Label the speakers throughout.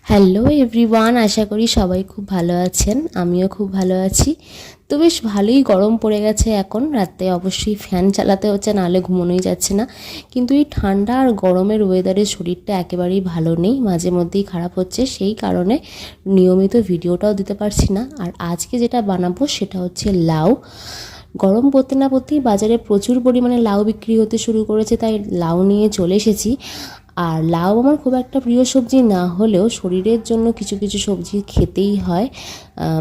Speaker 1: Hello everyone আশা করি সবাই খুব ভালো আছেন। আমিও খুব ভালো আছি। তো বেশ ভালোই গরম পড়ে গেছে এখন। রাতে অবশ্যই ফ্যান চালাতে হচ্ছে, নাহলে ঘুমোনোই যাচ্ছে না। কিন্তু এই ঠান্ডা আর গরমের ওয়েদারে শরীরটা একেবারেই ভালো নেই। মাঝে মধ্যেই খারাপ হচ্ছে, সেই কারণে নিয়মিত ভিডিওটাও দিতে পারছি না। আর আজকে যেটা বানাবো, সেটা হচ্ছে লাউ। গরম পড়তে না পড়তেই বাজারে প্রচুর পরিমাণে লাউ বিক্রি হতে শুরু করেছে, তাই লাউ নিয়ে চলে এসেছি। আর লাউ আমার খুব একটা প্রিয় সবজি না হলেও শরীরের জন্য কিছু কিছু সবজি খেতেই হয়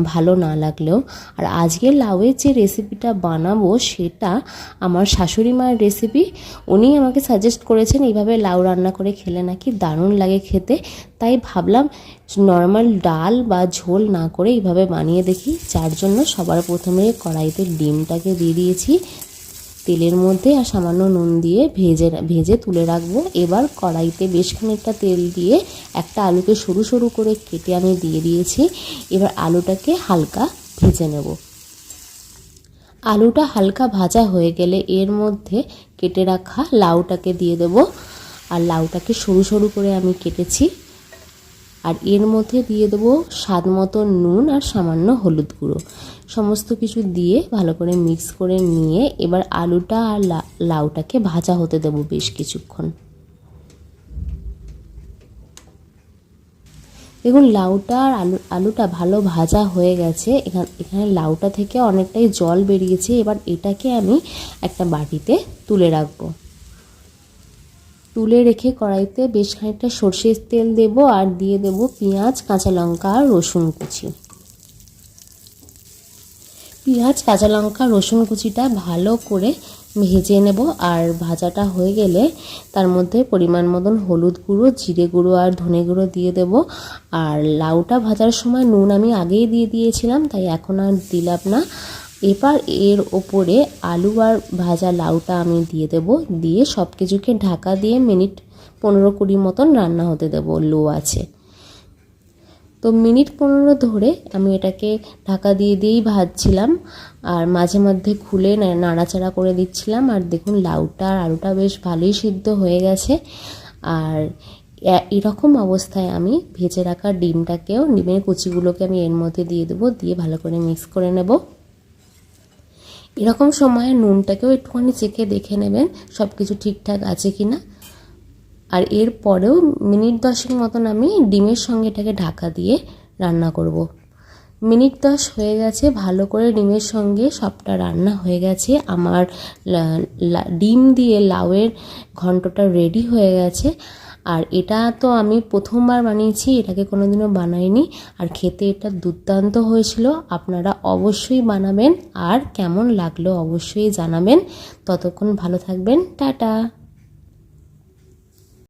Speaker 1: ভালো না লাগলেও। আর আজকে লাউয়ের যে রেসিপিটা বানাবো সেটা আমার শাশুড়ি মায়ের রেসিপি উনি আমাকে সাজেস্ট করেছেন এইভাবে লাউ রান্না করে খেলে নাকি দারুণ লাগে খেতে। তাই ভাবলাম নর্মাল ডাল বা ঝোল না করে এইভাবে বানিয়ে দেখি। যার জন্য সবার প্রথমে কড়াইতে ডিমটাকে দিয়ে দিয়েছি। তেলের মধ্যে আর সামান্য নুন দিয়ে ভেজে ভেজে তুলে রাখব। এবার কড়াইতে বেশ খানিকটা তেল দিয়ে একটা আলুকে সরু সরু করে কেটে আমি দিয়ে দিয়েছি। এবার আলুটাকে হালকা ভেজে নেব। আলুটা হালকা ভাজা হয়ে গেলে এর মধ্যে কেটে রাখা লাউটাকে দিয়ে দেব। আর লাউটাকে সরু সরু করে আমি কেটেছি। আর এর মধ্যে দিয়ে দেবো স্বাদ মতো নুন আর সামান্য হলুদ গুঁড়ো। সমস্ত কিছু দিয়ে ভালো করে মিক্স করে নিয়ে এবার আলুটা আর লাউটাকে ভাজা হতে দেবো বেশ কিছুক্ষণ। দেখুন, লাউটা আর আলু, আলুটা ভালো ভাজা হয়ে গেছে। এখান, এখানে লাউটা থেকে অনেকটাই জল বেরিয়েছে। এবার এটাকে আমি একটা বাটিতে তুলে রাখব। তুলে রেখে কড়াইতে বেশ খানিকটা সর্ষের তেল দেব আর দিয়ে দেব পেঁয়াজ, কাঁচা লঙ্কা আর রসুন কুচি। পেঁয়াজ, কাঁচা লঙ্কা, রসুন কুচিটা ভালো করে ভেজে নেব আর ভাজাটা হয়ে গেলে তার মধ্যে পরিমাণ মতন হলুদ গুঁড়ো, জিরে গুঁড়ো আর ধনে গুঁড়ো দিয়ে দেব। আর লাউটা ভাজার সময় নুন আমি আগেই দিয়ে দিয়েছিলাম, তাই এখন আর দিলাম না। এবার এর ওপরে আলু আর ভাজা লাউটা আমি দিয়ে দেব। দিয়ে সব কিছুকে ঢাকা দিয়ে মিনিট পনেরো কুড়ি মতন রান্না হতে দেবো, লো আছে। তো মিনিট পনেরো ধরে আমি এটাকে ঢাকা দিয়ে দিয়েই ভাজছিলাম আর মাঝে মধ্যে খুলে নাড়াচাড়া করে দিচ্ছিলাম। আর দেখুন লাউটা আর আলুটা বেশ ভালোই সিদ্ধ হয়ে গেছে। আর এরকম অবস্থায় আমি ভেজে রাখা ডিমটাকেও, ডিমের কুচিগুলোকে আমি এর মধ্যে দিয়ে দেবো। দিয়ে ভালো করে মিক্স করে নেব। এরকম সময়ে নুনটাকেও একটুখানি চেখে দেখে নেবেন সব কিছু ঠিকঠাক আছে কি না আর এর পরেও মিনিট দশেক মতন আমি ডিমের সঙ্গে এটাকে ঢাকা দিয়ে রান্না করব। মিনিট দশ হয়ে গেছে, ভালো করে ডিমের সঙ্গে সবটা রান্না হয়ে গেছে। আমার ডিম দিয়ে লাউয়ের ঘন্টটা রেডি হয়ে গেছে। আর এটা তো আমি প্রথমবার বানিয়েছি, এটাকে কোনো দিনও বানাইনি। আর খেতে এটা দুর্দান্ত হয়েছিল, আপনারা অবশ্যই বানাবেন। আর কেমন লাগল অবশ্যই জানাবেন। ততক্ষণ ভালো থাকবেন, টাটা!